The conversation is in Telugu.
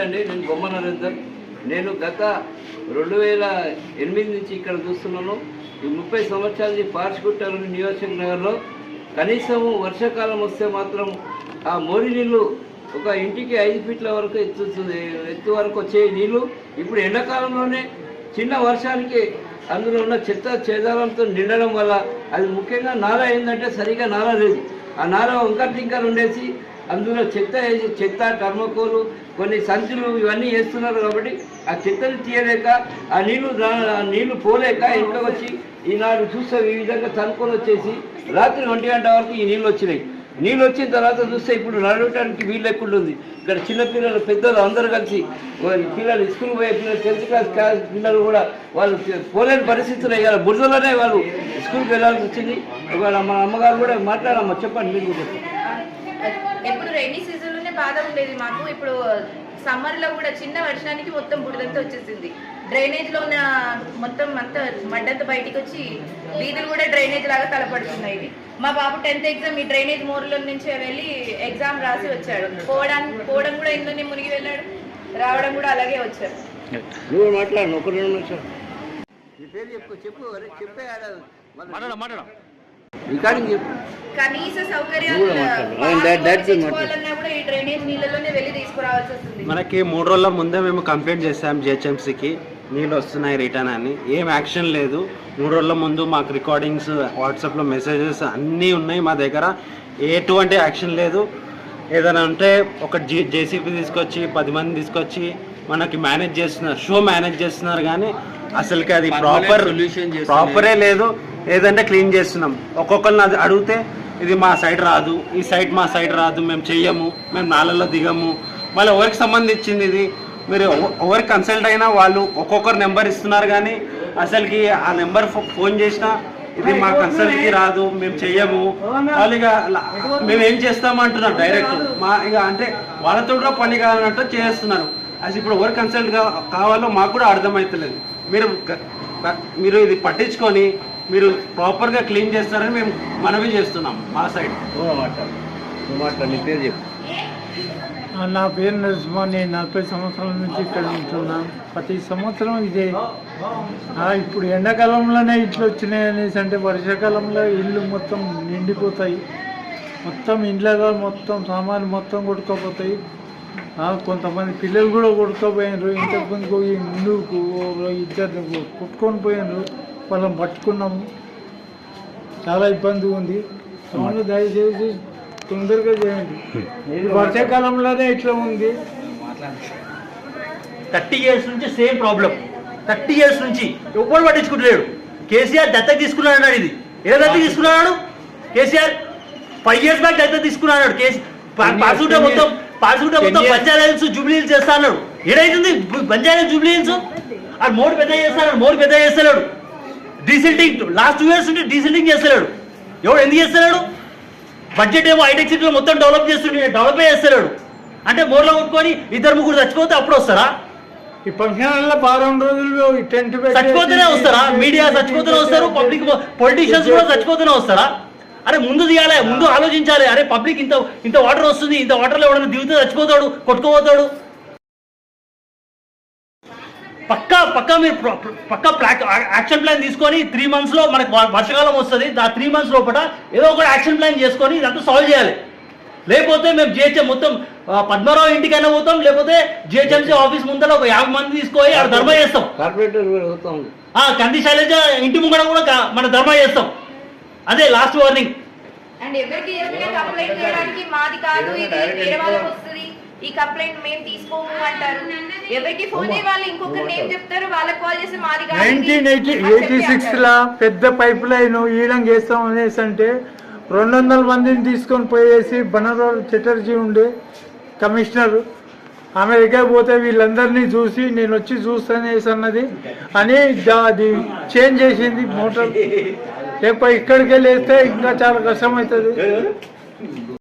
అండి నేను బొమ్మ నరేందర్ నేను గత రెండు వేల ఎనిమిది నుంచి ఇక్కడ చూస్తున్నాను. ఈ ముప్పై సంవత్సరాల నుంచి పార్చుకుంటారు నియోజక నగర్లో కనీసం వర్షాకాలం వస్తే మాత్రం ఆ మోరి నీళ్ళు ఒక ఇంటికి ఐదు ఫీట్ల వరకు ఎత్తు ఎత్తు వరకు వచ్చే నీళ్ళు. ఇప్పుడు ఎండాకాలంలోనే చిన్న వర్షానికి అందులో ఉన్న చెత్త చేదాలంతో నిండడం వల్ల అది ముఖ్యంగా నాలా ఏంటంటే సరిగా నాలా లేదు. ఆ నార వంకర టింకర్ ఉండేసి అందులో చెత్త వేసి చెత్త టర్మకోలు కొన్ని సంచులు ఇవన్నీ వేస్తున్నారు కాబట్టి ఆ చెత్తను తీయలేక ఆ నీళ్ళు నీళ్ళు పోలేక ఇంట్లో వచ్చి ఈనాడు చూస్తే ఈ విధంగా తనుకొని వచ్చేసి రాత్రి ఒంటి గంట వరకు ఈ నీళ్ళు వచ్చినాయి. నీళ్ళు వచ్చిన తర్వాత చూస్తే ఇప్పుడు నడవటానికి వీలు ఎక్కడ ఉంది. ఇక్కడ చిన్నపిల్లలు పెద్దలు అందరూ కలిసి పిల్లలు స్కూల్ పోయే పిల్లలు టెన్త్ క్లాస్ క్లాస్ పిల్లలు కూడా వాళ్ళు పోలేని పరిస్థితులు అయ్యారు బురదలోనే వాళ్ళు స్కూల్కి వెళ్ళాల్సి వచ్చింది. ఇవాళ మా అమ్మగారు కూడా మాట్లాడమ్మా చెప్పండి మీరు కూడా ఎప్పుడు రైనీ సీజన్లోనే బాధ ఉండేది మాకు. ఇప్పుడు సమ్మర్లో కూడా చిన్న వర్షానికి మొత్తం బురదంతా వచ్చేసింది. డ్రైనేజ్లో ఉన్న మొత్తం అంతా మడ్డంతా బయటికి వచ్చి వీధులు కూడా డ్రైనేజ్ లాగా తలపడుతున్నాయి ఇవి. మా బాబు టెన్త్ ఎగ్జామ్ ఈ డ్రైనేజ్ మోర్లో నుంచి వెళ్ళి ఎగ్జామ్ రాసి వచ్చాడు. పోవడానికి పోవడం కూడా ఇందులోనే మునిగి వెళ్ళాడు. రావడం కూడా అలాగే వచ్చాడు. నువ్వు మాట్లాడు ఒక రెండు నిమిషాలు నీ పేరు చెప్పు చెప్పు చెప్పే రికార్డింగ్ చెప్పు. కనీస సౌకర్యాలు మనకి మూడు రోజుల ముందే మేము కంప్లైంట్ చేసాం జిహెచ్ఎంసీకి. నీళ్ళు వస్తున్నాయి రిటర్న్ అని. ఏం యాక్షన్ లేదు. మూడు రోజుల ముందు మాకు రికార్డింగ్స్ వాట్సాప్లో మెసేజెస్ అన్నీ ఉన్నాయి మా దగ్గర. ఎటువంటి యాక్షన్ లేదు. ఏదైనా ఉంటే ఒక జే జేసీబీ తీసుకొచ్చి పది మంది తీసుకొచ్చి మనకి మేనేజ్ చేస్తున్నారు. షో మేనేజ్ చేస్తున్నారు కానీ అసలుకి అది ప్రాపర్ ప్రాపరే లేదు. ఏదంటే క్లీన్ చేస్తున్నాం. ఒక్కొక్కరిని అది అడిగితే ఇది మా సైడ్ రాదు. ఈ సైడ్ మా సైడ్ రాదు. మేము చెయ్యము. మేము నాళ్ళల్లో దిగము. మళ్ళీ ఎవరికి సంబంధించింది ఇది? మీరు ఎవరు కన్సల్ట్ అయినా వాళ్ళు ఒక్కొక్కరు నెంబర్ ఇస్తున్నారు కానీ అసలుకి ఆ నెంబర్ ఫోన్ చేసినా ఇది మా కన్సల్ట్కి రాదు మేము చెయ్యము. వాళ్ళు ఇక మేము ఏం చేస్తామంటున్నారు డైరెక్ట్ మా ఇక అంటే వాళ్ళతో కూడా పని కావాలంటే చేస్తున్నారు. అసలు ఇప్పుడు ఎవరు కన్సల్ట్ కావాలో మాకు కూడా అర్థమవుతలేదు మీరు మీరు ఇది పట్టించుకొని మీరు ప్రాపర్గా క్లీన్ చేస్తారని మేము మనవి చేస్తున్నాం మా సైడ్ నువ్వు మాట్లాడు నీ పేరు చెప్పు. నా పేరు నరసింహ నేను నలభై సంవత్సరాల నుంచి ఇక్కడ ఉంటున్నాను ప్రతి సంవత్సరం ఇదే. ఇప్పుడు ఎండాకాలంలోనే ఇట్లు వచ్చినాయి అనేసి అంటే వర్షాకాలంలో ఇల్లు మొత్తం నిండిపోతాయి. మొత్తం ఇండ్లలో మొత్తం సామాన్లు మొత్తం కొట్టుకోపోతాయి. ఆ, కొంతమంది పిల్లలు కూడా కొట్టుకోపోయినారు. ఇంతకుముందు ముందుకు ఇద్దరు కొట్టుకొని పోయినారు. వాళ్ళని పట్టుకున్నాము. చాలా ఇబ్బంది ఉంది. దయచేసి తొందరగా చేయండి. ఇది వర్షాకాలంలోనే ఇట్లా ఉంది. థర్టీ ఇయర్స్ నుంచి సేమ్ ప్రాబ్లం. థర్టీ ఇయర్స్ నుంచి ఎవ్వరు పట్టించుకుంటలేడు. కేసీఆర్ దత్తత తీసుకున్నాడు ఇది. ఏ దత్తత తీసుకున్నాడు కేసీఆర్ ఫైవ్ ఇయర్స్ బ్యాక్ దత్తత తీసుకున్నాడు కేసీ పాసుకుంటే మొత్తం పాసుకుంటే మొత్తం పంచాయతీ జూబ్లీహిల్స్ చేస్తా అన్నాడు. ఏడైతుంది? పంచాయతీ జూబ్లీహిల్స్ అది మోడు పెద్ద చేస్తాడు మోడు పెద్ద చేస్తలేడు డీసిల్టింగ్ లాస్ట్ టూ ఇయర్స్ నుండి డీసిల్టింగ్ చేస్తలేడు. ఎవడు ఎందుకు చేస్తలేడు? బడ్జెట్ ఏమో హైటెక్ సిటీలో మొత్తం డెవలప్ చేస్తుండే డెవలప్ చేస్తలేడు. అంటే మోర్లో కొట్టుకొని ఇద్దరు ముగ్గురు చచ్చిపోతే అప్పుడు వస్తారా? ఈ ఫంక్షన్లలో వారం రోజులు ఈ టెంట్ పెట్టి- చచ్చిపోతూనే వస్తారా? మీడియా చచ్చిపోతూనే వస్తారు పబ్లిక్ పొలిటీషియన్స్ కూడా చచ్చిపోతూనే వస్తారా? అరే ముందు తీయాలి ముందు ఆలోచించాలి. అరే పబ్లిక్ ఇంత ఇంత వాటర్ వస్తుంది ఇంత వాటర్లో ఎవడన్నా దిగుతూ చచ్చిపోతాడు కొట్టుకోపోతాడు. పక్కా పక్కా మీరు పక్కా ప్లాక్ యాక్షన్ ప్లాన్ తీసుకొని త్రీ మంత్స్లో మనకు వర్షాకాలం వస్తుంది. ఆ త్రీ మంత్స్ లోపల ఏదో ఒక యాక్షన్ ప్లాన్ చేసుకొని ఇదంతా సాల్వ్ చేయాలి. లేకపోతే మేము జిహెచ్ఎం మొత్తం పద్మారావు ఇంటికైనా పోతాం లేకపోతే జిహెచ్ఎంసీ ఆఫీస్ ముందర ఒక యాభై మంది తీసుకొని ఆడ ధర్మ చేస్తాం. కంది శైలజ ఇంటి ముంగడ కూడా మన ధర్మ చేస్తాం. అదే లాస్ట్ వార్నింగ్ అండ్ ఎవరికి చెప్పినా కంప్లైంట్ చేయడానికి మాది కాదు ఇది వేరే వాళ్ళకి వస్తుంది. ఈ కంప్లైంట్ మేము తీసుకోము అంటారు ఎవరికి ఫోన్ చేయి వాళ్ళు ఇంకొకరిని ఏం చెప్తారు వాళ్ళకి కాల్ చేసి మాది నైన్టీన్ ఎయిటీ ఎయిటీ సిక్స్. లా పెద్ద పైప్ లైన్ ఈడం చేస్తాం అనేసి అంటే రెండు వందల మందిని తీసుకొని పోయేసి బనరావు చటర్జీ ఉండే కమిషనర్. అమెరికా పోతే వీళ్ళందరినీ చూసి నేను వచ్చి చూస్తానేసి అన్నది. అని అది చేంజ్ చేసింది మోటార్. లేకపోతే ఇక్కడికి వెళ్ళి వేస్తే ఇంకా చాలా కష్టం అవుతుంది